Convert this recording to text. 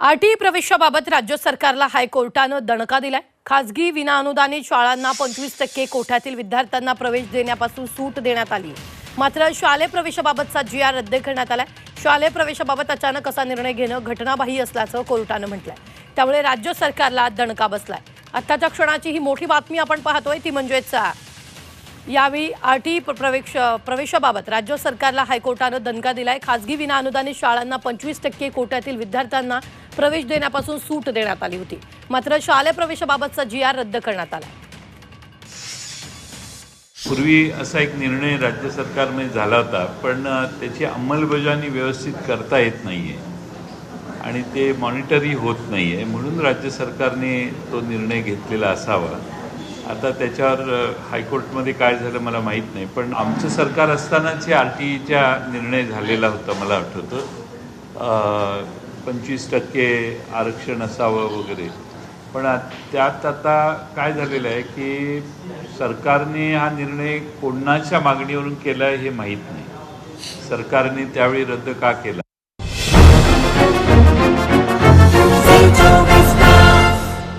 RTE प्रवेशाबाबत राज्य सरकारला हायकोर्टानं दणका दिलाय. खासगी विनाअनुदानित शाळांना पंचवीस टक्के कोठ्यातील विद्यार्थ्यांना प्रवेश देण्यापासून सूट देण्यात आली. मात्र शालेय प्रवेशाबाबतचा जी आर रद्द करण्यात आलाय. शालेय प्रवेशाबाबत अचानक असा निर्णय घेणं घटनाबाह्य असल्याचं कोर्टानं म्हटलंय. त्यामुळे राज्य सरकारला दणका बसलाय. आत्ताच्या क्षणाची ही मोठी बातमी आपण पाहतोय ती म्हणजेच यावेळी आरटी प्रवेश प्रवेशाबाबत राज्य सरकारला हायकोर्टानं दणका दिलाय. खासगी विनाअनुदानित शाळांना पंचवीस टक्के कोट्यातील विद्यार्थ्यांना प्रवेश देण्यापासून सूट देण्यात आली होती. मात्र शालेय प्रवेशाबाबतचा जी आर रद्द करण्यात आला. पूर्वी असा एक निर्णय राज्य सरकारमध्ये झाला होता पण त्याची अंमलबजावणी व्यवस्थित करता येत नाही आहे आणि ते मॉनिटरही होत नाही आहे म्हणून राज्य सरकारने तो निर्णय घेतलेला असावा. आता त्याच्यावर हायकोर्टमध्ये काय झालं मला माहीत नाही पण आमचं सरकार असतानाच हे आर टी ईचा निर्णय झालेला होता मला आठवतं. पंचवीस टक्के आरक्षण असावं वगैरे. पण त्यात आता काय झालेलं आहे की सरकारने हा निर्णय कोणाच्या मागणीवरून केला आहे हे माहीत नाही. सरकारने त्यावेळी रद्द का केला?